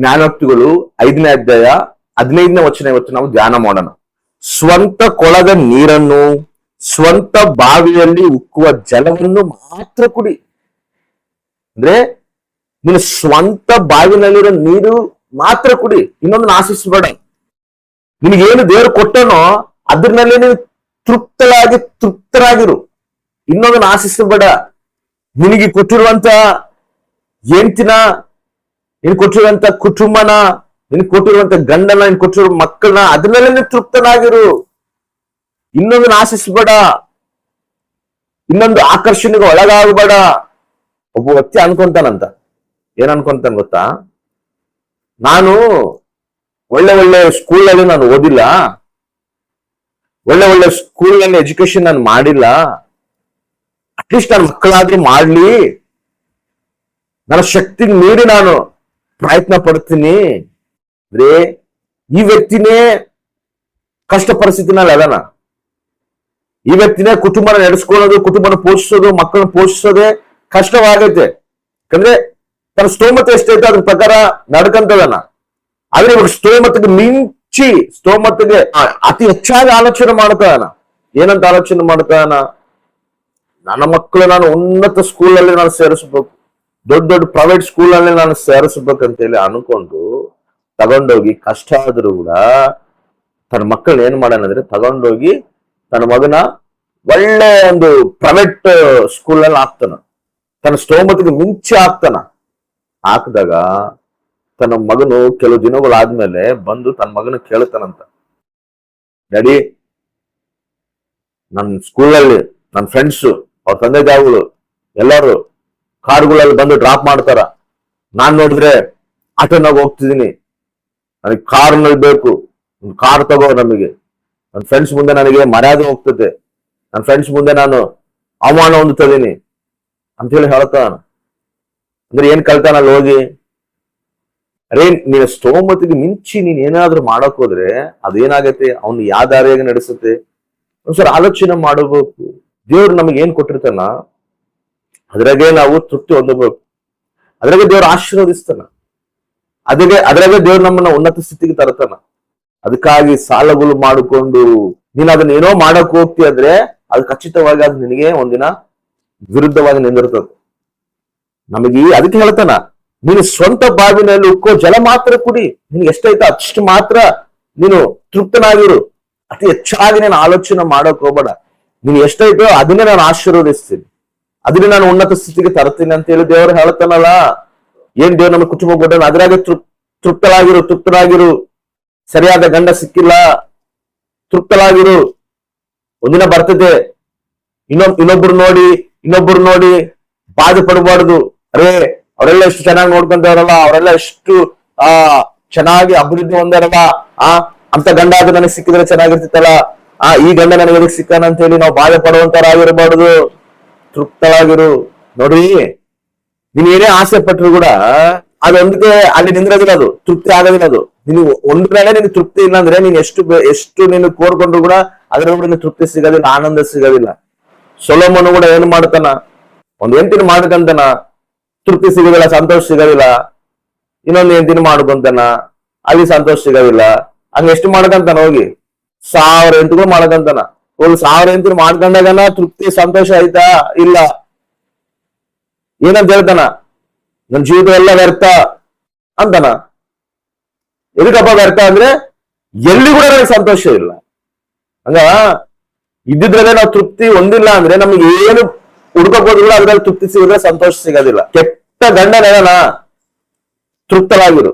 ಜ್ಞಾನೋಕ್ತಿಗಳು ಐದನೇ ಅಧ್ಯಾಯ ಹದಿನೈದನೇ ವಚನ ಇವತ್ತು ನಾವು ಧ್ಯಾನ ಮಾಡೋಣ. ಸ್ವಂತ ಕೊಳದ ನೀರನ್ನು, ಸ್ವಂತ ಬಾವಿಯಲ್ಲಿ ಉಕ್ಕುವ ಜಲವನ್ನು ಮಾತ್ರ ಕುಡಿ. ಅಂದ್ರೆ ನಿನ್ನ ಸ್ವಂತ ಬಾವಿನಲ್ಲಿರೋ ನೀರು ಮಾತ್ರ ಕುಡಿ. ಇನ್ನೊಂದನ್ನ ಆಶಿಸಬೇಡ. ನಿನಗೇನು ದೇವರು ಕೊಟ್ಟನೋ ಅದ್ರಲ್ಲಿ ನೀನು ತೃಪ್ತರಾಗಿ ತೃಪ್ತರಾಗಿರು. ಇನ್ನೊಂದನ್ನ ಆಶಿಸಬೇಡ. ನಿನಗೆ ಕೊಟ್ಟಿರುವಂತ ಹೆಂಡ್ತಿನ ನೀನ್ ಕೊಟ್ಟಿರುವಂತ ಕುಟುಂಬನ, ನೀನ್ ಕೊಟ್ಟಿರುವಂತ ಗಂಡನ, ನೀನ್ ಕೊಟ್ಟಿರೋ ಮಕ್ಕಳನ್ನ ನೀನ್ ತೃಪ್ತನಾಗಿರು. ಇನ್ನೊಂದು ಆಶಿಸಬೇಡ ಇನ್ನೊಂದು ಆಕರ್ಷಣೆಗೆ ಒಳಗಾಗಬೇಡ. ಒಬ್ಬ ವ್ಯಕ್ತಿ ಅನ್ಕೊಂತಾನಂತ. ಏನ್ ಅನ್ಕೊಂತಾನ ಗೊತ್ತಾ? ನಾನು ಒಳ್ಳೆ ಒಳ್ಳೆ ಸ್ಕೂಲಲ್ಲಿ ನಾನು ಓದಿಲ್ಲ. ಒಳ್ಳೆ ಒಳ್ಳೆ ಸ್ಕೂಲ್ನಲ್ಲಿ ಎಜುಕೇಶನ್ ನಾನು ಮಾಡಿಲ್ಲ. ಅಟ್ಲೀಸ್ಟ್ ನನ್ನ ಮಕ್ಕಳಾದ್ರೂ ಮಾಡ್ಲಿ. ನನ್ನ ಶಕ್ತಿ ಮೀರಿ ನಾನು. ಪ್ರಯತ್ನ ಪಡ್ತೀನಿ. ಅಂದ್ರೆ ಈ ವ್ಯಕ್ತಿನೇ ಕಷ್ಟ ಪರಿಸ್ಥಿತಿನಲ್ಲಿ ಅದನ. ಈ ವ್ಯಕ್ತಿನೇ ಕುಟುಂಬನ ನಡೆಸ್ಕೊಳ್ಳೋದು, ಕುಟುಂಬನ ಪೋಷಿಸೋದು, ಮಕ್ಕಳನ್ನ ಪೋಷಿಸೋದೇ ಕಷ್ಟವಾಗೈತೆ. ಯಾಕಂದ್ರೆ ತನ್ನ ಸ್ತೋಮತೆ ಎಷ್ಟೈತೆ ಅದ್ರ ಪ್ರಕಾರ ನಡ್ಕಂತದನ. ಆದ್ರೆ ಇವಾಗ ಸ್ತೋಮತೆಗೆ ಮಿಂಚಿ, ಸ್ತೋಮತೆಗೆ ಅತಿ ಹೆಚ್ಚಾಗಿ ಆಲೋಚನೆ ಮಾಡ್ತಾನ ಏನಂತ ಆಲೋಚನೆ ಮಾಡ್ತಾನ ನನ್ನ ಮಕ್ಕಳು ನಾನು ಉನ್ನತ ಸ್ಕೂಲಲ್ಲಿ ನಾನು ಸೇರಿಸ್ಬೇಕು. ದೊಡ್ಡ ದೊಡ್ಡ ಪ್ರೈವೇಟ್ ಸ್ಕೂಲಲ್ಲಿ ನಾನು ಸೇರಿಸ್ಬೇಕಂತೇಳಿ ಅನ್ಕೊಂಡು ತಗೊಂಡೋಗಿ ಕಷ್ಟ ಆದರೂ ಕೂಡ ತನ್ನ ಮಕ್ಕಳು ಏನ್ ಮಾಡೋಣಂದ್ರೆ ತಗೊಂಡೋಗಿ ತನ್ನ ಮಗನ ಒಳ್ಳೆ ಒಂದು ಪ್ರೈವೇಟ್ ಸ್ಕೂಲಲ್ಲಿ ಹಾಕ್ತಾನ. ತನ್ನ ಸ್ತೋಮತಿಗೆ ಮುಂಚೆ ಹಾಕ್ತಾನ. ಹಾಕಿದಾಗ ತನ್ನ ಮಗನು ಕೆಲವು ದಿನಗಳಾದ್ಮೇಲೆ ಬಂದು ತನ್ನ ಮಗನ ಕೇಳ್ತಾನಂತ. ಡ್ಯಾಡಿ ನನ್ನ ಸ್ಕೂಲಲ್ಲಿ ನನ್ನ ಫ್ರೆಂಡ್ಸು ಅವ್ರ ತಂದೆ ತಾಯಿಗಳು ಎಲ್ಲರೂ ಕಾರ್ಗಳಲ್ಲಿ ಬಂದು ಡ್ರಾಪ್ ಮಾಡ್ತಾರ. ನಾನ್ ನೋಡಿದ್ರೆ ಆಟೋನಾಗ ಹೋಗ್ತಿದ್ದೀನಿ. ನನಗೆ ಕಾರ್ನಲ್ಲಿ ಬೇಕು. ಒಂದು ಕಾರ್ ತಗೋ ನಮಗೆ. ನನ್ನ ಫ್ರೆಂಡ್ಸ್ ಮುಂದೆ ನನಗೆ ಮರ್ಯಾದೆ ಹೋಗ್ತದೆ. ನನ್ನ ಫ್ರೆಂಡ್ಸ್ ಮುಂದೆ ನಾನು ಅವಮಾನ ಹೊಂದುತ್ತಿದ್ದೀನಿ ಅಂತ ಹೇಳಿ ಹೇಳ್ತಾನ ಅಂದ್ರೆ ಏನ್ ಕಲ್ತಾನ ಅಲ್ಲಿ ಹೋಗಿ ಅರೇ, ನೀನು ಸ್ತೋಮತಿಗೆ ಮಿಂಚಿ ನೀನ್ ಏನಾದ್ರೂ ಮಾಡಕ್ ಹೋದ್ರೆ ಅದೇನಾಗತ್ತೆ? ಅವನು ಯಾವ ದಾರಿಯಾಗಿ ನಡೆಸುತ್ತೆ? ಒಂದ್ಸಲ ಆಲೋಚನೆ ಮಾಡಬೇಕು. ದೇವ್ರು ನಮಗೆ ಏನ್ ಕೊಟ್ಟಿರ್ತಾನ? ಅದ್ರಾಗೆ ನಾವು ತೃಪ್ತಿ ಹೊಂದಬೇಕು. ಅದ್ರಾಗೆ ದೇವ್ರು ಆಶೀರ್ವದಿಸ್ತಾನ. ಅದ್ರಾಗೆ ಅದ್ರಾಗೆ ದೇವ್ರು ನಮ್ಮನ್ನ ಉನ್ನತ ಸ್ಥಿತಿಗೆ ತರ್ತಾನ. ಅದಕ್ಕಾಗಿ ಸಾಲಗಳು ಮಾಡಿಕೊಂಡು, ನೀನ್ ಅದನ್ನ ಏನೋ ಮಾಡಕ್ ಹೋಗ್ತಿ ಅಂದ್ರೆ ಅದು ಖಚಿತವಾಗಿ ಅದು ನಿನಗೆ ಒಂದಿನ ವಿರುದ್ಧವಾಗಿ ನಿಂದಿರ್ತದೆ. ನಮಗೆ ಅದಕ್ಕೆ ಹೇಳ್ತಾನ, ನೀನು ಸ್ವಂತ ಬಾವಿನಲ್ಲಿ ಉಕ್ಕೋ ಜಲ ಮಾತ್ರ ಕುಡಿ. ನಿನ್ಗೆ ಎಷ್ಟೈತೋ ಅಷ್ಟು ಮಾತ್ರ ನೀನು ತೃಪ್ತನಾಗಿರು. ಅತಿ ಹೆಚ್ಚಾಗಿ ನಾನು ಆಲೋಚನೆ ಮಾಡೋಕ್ ಹೋಗ್ಬೇಡ. ನೀನು ಎಷ್ಟೈತೋ ಅದನ್ನೇ ನಾನು ಆಶೀರ್ವದಿಸ್ತೀನಿ. ಅದನ್ನೇ ನಾನು ಉನ್ನತ ಸ್ಥಿತಿಗೆ ತರ್ತೀನಿ ಅಂತ ಹೇಳಿ ದೇವರು ಹೇಳ್ತಾನಲ್ಲ ಏನ್ ದೇವ್ರು ನಮ್ಗೆ ಕುಟುಂಬ ಕೊಟ್ಟ ಅದ್ರಾಗೆ ತೃಪ್ ತೃಪ್ತರಾಗಿರು ತೃಪ್ತರಾಗಿರು. ಸರಿಯಾದ ಗಂಡ ಸಿಕ್ಕಿಲ್ಲ. ತೃಪ್ತರಾಗಿರು ಒಂದಿನ ಬರ್ತದೆ. ಇನ್ನೊಬ್ ಇನ್ನೊಬ್ರು ನೋಡಿ ಇನ್ನೊಬ್ರು ನೋಡಿ ಬಾಧೆ ಪಡಬಾರ್ದು. ಅರೇ, ಅವರೆಲ್ಲ ಎಷ್ಟು ಚೆನ್ನಾಗಿ ನೋಡ್ಕೊಂಡವ್ರಲ್ಲ? ಅವರೆಲ್ಲ ಎಷ್ಟು, ಆ, ಚೆನ್ನಾಗಿ ಅಭಿವೃದ್ಧಿ ಹೊಂದಾರಲ್ಲ ಆ, ಅಂತ ಗಂಡ ಅದು ನನಗೆ ಸಿಕ್ಕಿದ್ರೆ ಚೆನ್ನಾಗಿರ್ತಿತ್ತಲ್ಲ? ಆ, ಈ ಗಂಡ ನನಗೆ ಸಿಕ್ಕಾನ ಅಂತ ಹೇಳಿ ನಾವು ಬಾಧೆ ಪಡುವಂತರಾಗಿರ್ಬಾರ್ದು ತೃಪ್ತರಾಗಿರು ನೋಡ್ರಿ, ನೀನ್ ಏನೇ ಆಸೆ ಪಟ್ರು ಕೂಡ ಅದೊಂದಕ್ಕೆ ಅಲ್ಲಿ ನಿಂದ್ರದಿಲ್ಲ ಅದು, ತೃಪ್ತಿ ಆಗೋದಿಲ್ಲ ಅದು. ನೀನು ಒಂದ್ ಮೇಲೆ ನಿನ್ ತೃಪ್ತಿ ಇಲ್ಲ ಅಂದ್ರೆ ನೀನ್ ಎಷ್ಟು ಎಷ್ಟು ನೀನು ಕೋರ್ಕೊಂಡ್ರು ಕೂಡ ಅದ್ರ ನಿನ್ ತೃಪ್ತಿ ಸಿಗೋದಿಲ್ಲ, ಆನಂದ ಸಿಗೋದಿಲ್ಲ. ಸೊಲೋಮನು ಕೂಡ ಏನ್ ಮಾಡ್ತಾನ? ಒಂದ್ ಎಂತಿನ ಮಾಡ್ಕಂತಾನ, ತೃಪ್ತಿ ಸಿಗೋದಿಲ್ಲ, ಸಂತೋಷ ಸಿಗೋದಿಲ್ಲ. ಇನ್ನೊಂದ್ ಎಂತಿನ ಮಾಡ್ಕೊಂತಾನ, ಅಲ್ಲಿ ಸಂತೋಷ ಸಿಗೋದಿಲ್ಲ. ಹಂಗ ಎಷ್ಟು ಮಾಡ್ಕಂತಾನ ಹೋಗಿ? ಸಾವಿರ ಎಂಟುಗಳು ಮಾಡ್ಕಂತಾನ. ಹೋಗಿ ಸಾವಿರ ಎಂತ ಮಾಡ್ಕೊಂಡಾಗನ ತೃಪ್ತಿ ಸಂತೋಷ ಆಯ್ತಾ? ಇಲ್ಲ. ಏನಂತ ಹೇಳ್ತಾನ? ನನ್ ಜೀವಿತ ಎಲ್ಲ ವ್ಯರ್ಥ ಅಂತಾನ. ಎದಕ್ಕಪ್ಪ ವ್ಯರ್ಥ ಅಂದ್ರೆ ಎಲ್ಲಿ ಕೂಡ ನನಗೆ ಸಂತೋಷ ಇಲ್ಲ. ಹಂಗ? ಇದ್ದಿದ್ರಲ್ಲೇ ನಾವು ತೃಪ್ತಿ ಹೊಂದಿಲ್ಲ ಅಂದ್ರೆ ನಮ್ಗೆ ಏನು ಹುಡ್ಕೋಬೋದಿಲ್ಲ ಅದ್ರಲ್ಲಿ ತೃಪ್ತಿ ಸಿಗಿದ್ರೆ ಸಂತೋಷ ಸಿಗೋದಿಲ್ಲ. ಕೆಟ್ಟ ಗಂಡನ ತೃಪ್ತವಾಗಿರು.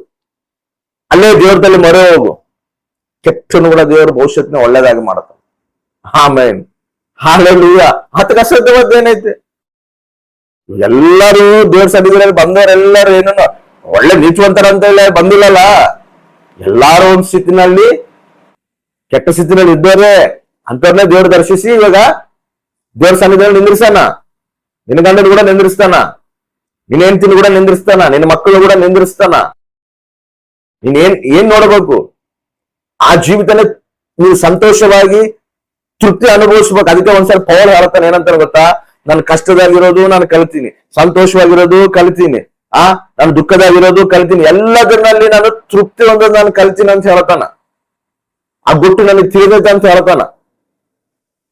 ಅಲ್ಲೇ ದೇವ್ರದಲ್ಲಿ ಮೊರೆ ಹೋಗು. ಕೆಟ್ಟನು ಕೂಡ ದೇವರು ಭವಿಷ್ಯತ್ನ ಒಳ್ಳೇದಾಗಿ ಮಾಡುತ್ತಾನೆ. ಆಮೇನ್. ಹಾಲೆಲೂಯ. ಹತ್ತು ಕಷ್ಟ ಏನೈತೆ? ಎಲ್ಲರೂ ದೇವ್ರ ಸನ್ನಿಧಿಯಲ್ಲಿ ಬಂದವರೆಲ್ಲರೂ ಏನೋ ಒಳ್ಳೆ ನೀಚುವಂತರ ಅಂತ ಹೇಳಿ ಬಂದಿಲ್ಲಲ್ಲ? ಎಲ್ಲಾರು ಒಂದ್ ಸ್ಥಿತಿನಲ್ಲಿ, ಕೆಟ್ಟ ಸ್ಥಿತಿನಲ್ಲಿ ಇದ್ದವರೇ ಅಂತವ್ರನ್ನೇ ದೇವ್ರ ದರ್ಶಿಸಿ ಇವಾಗ ದೇವ್ರ ಸನ್ನಿಧಿಯಲ್ಲಿ ನಿಂದ್ರಿಸಾನ ನಿನ್ನ ಗಂಡನ ಕೂಡ ನಿಂದ್ರಿಸ್ತಾನ. ನಿನ್ನ ಹೆಂಡತಿನ ಕೂಡ ನಿಂದ್ರಿಸ್ತಾನ. ನಿನ್ನ ಮಕ್ಕಳು ಕೂಡ ನಿಂದ್ರಿಸ್ತಾನ. ನೀನ್ ಏನ್ ಏನ್ ನೋಡಬೇಕು? ಆ ಜೀವಿತನ ನೀವು ಸಂತೋಷವಾಗಿ ತೃಪ್ತಿ ಅನುಭವಿಸ್ಬೇಕು. ಅದಕ್ಕೆ ಒಂದ್ಸಲ ಪೌಲ್ ಹೇಳ್ತಾನೆ ಏನಂತಾರೆ ಗೊತ್ತಾ? ನಾನು ಕಷ್ಟದಾಗಿರೋದು ನಾನು ಕಲಿತೀನಿ. ಸಂತೋಷವಾಗಿರೋದು ಕಲಿತೀನಿ. ಆ? ನಾನು ದುಃಖದಾಗಿರೋದು ಕಲ್ತೀನಿ. ಎಲ್ಲದರಲ್ಲಿ ನಾನು ತೃಪ್ತಿ ಹೊಂದೋದು ನಾನು ಕಲ್ತೀನಿ ಅಂತ ಹೇಳ್ತಾನ. ಆ ಗುಟ್ಟು ನನಗೆ ತಿಳಿದೈತೆ ಅಂತ ಹೇಳ್ತಾನ.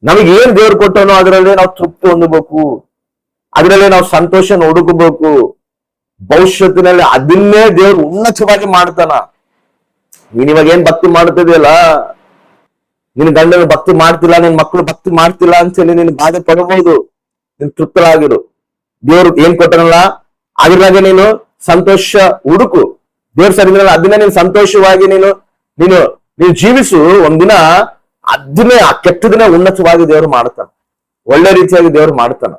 ನಮಗೆ ಏನ್ ದೇವ್ರು ಕೊಟ್ಟನೋ ಅದರಲ್ಲಿ ನಾವು ತೃಪ್ತಿ ಹೊಂದಬೇಕು. ಅದರಲ್ಲಿ ನಾವು ಸಂತೋಷ ಹುಡುಕಬೇಕು. ಭವಿಷ್ಯತ್ತಿನಲ್ಲಿ ಅದನ್ನೇ ದೇವ್ರು ಉನ್ನತವಾಗಿ ಮಾಡ್ತಾನ. ನೀನ್ ಇವಾಗ ಏನ್ ಭಕ್ತಿ ಮಾಡ್ತಿದೆಯಲ್ಲ ನಿನ್ ಗಂಡನ ಭಕ್ತಿ ಮಾಡ್ತಿಲ್ಲ ನಿನ್ ಮಕ್ಕಳು ಭಕ್ತಿ ಮಾಡ್ತಿಲ್ಲ ಅಂತ ಹೇಳಿ ನೀನು ಬಾಧೆ ಪಡಬಹುದು. ನೀನ್ ತೃಪ್ತರಾಗಿರು. ದೇವ್ರು ಏನ್ ಕೊಟ್ಟನಲ್ಲ? ಅದ್ರಾಗೆ ನೀನು ಸಂತೋಷ ಹುಡುಕು. ದೇವ್ರ ಸರಿದ್ರಲ್ಲ ಅದನ್ನ ನೀನು ಸಂತೋಷವಾಗಿ ನೀನು ನೀನು ನೀನು ಜೀವಿಸು. ಒಂದಿನ ಅದನ್ನೇ ಆ ದಿನ ಉನ್ನತವಾಗಿ ದೇವ್ರು ಮಾಡ್ತಾನ. ಒಳ್ಳೆ ರೀತಿಯಾಗಿ ದೇವ್ರು ಮಾಡ್ತಾನ.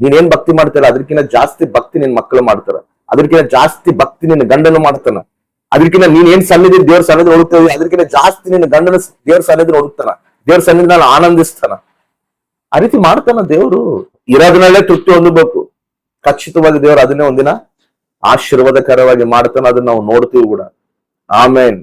ನೀನೇನ್ ಭಕ್ತಿ ಮಾಡ್ತಾರ ಅದಕ್ಕಿಂತ ಜಾಸ್ತಿ ಭಕ್ತಿ ನಿನ್ ಮಕ್ಕಳು ಮಾಡ್ತಾರ. ಅದಕ್ಕಿಂತ ಜಾಸ್ತಿ ಭಕ್ತಿ ನಿನ್ನ ಗಂಡನು ಮಾಡ್ತಾನ. ಅದಕ್ಕಿಂತ ನೀನ್ ಏನ್ ಸನ್ನಿಧಿ ದೇವ್ರ ಸನ್ನಿಧಿ ಹುಡುಕ್ತೀವಿ ಅದಕ್ಕಿಂತ ಜಾಸ್ತಿ ನಿನ್ನ ಗಂಡನ ದೇವ್ರ ಸನ್ನಿಧಿ ಹುಡುಕ್ತಾನ ದೇವ್ರ ಸನ್ನಿಧಿ ಆನಂದಿಸ್ತಾನ. ಆ ರೀತಿ ಮಾಡ್ತಾನ ದೇವ್ರು. ಇರೋದ್ರಲ್ಲೇ ತೃಪ್ತಿ ಹೊಂದಬೇಕು. ಖಚಿತವಾಗಿ ದೇವ್ರು ಅದನ್ನೇ ಒಂದಿನ ಆಶೀರ್ವಾದಕರವಾಗಿ ಮಾಡ್ತಾನ, ಅದನ್ನ ನಾವು ನೋಡ್ತೀವಿ ಕೂಡ. ಆಮೇನ್.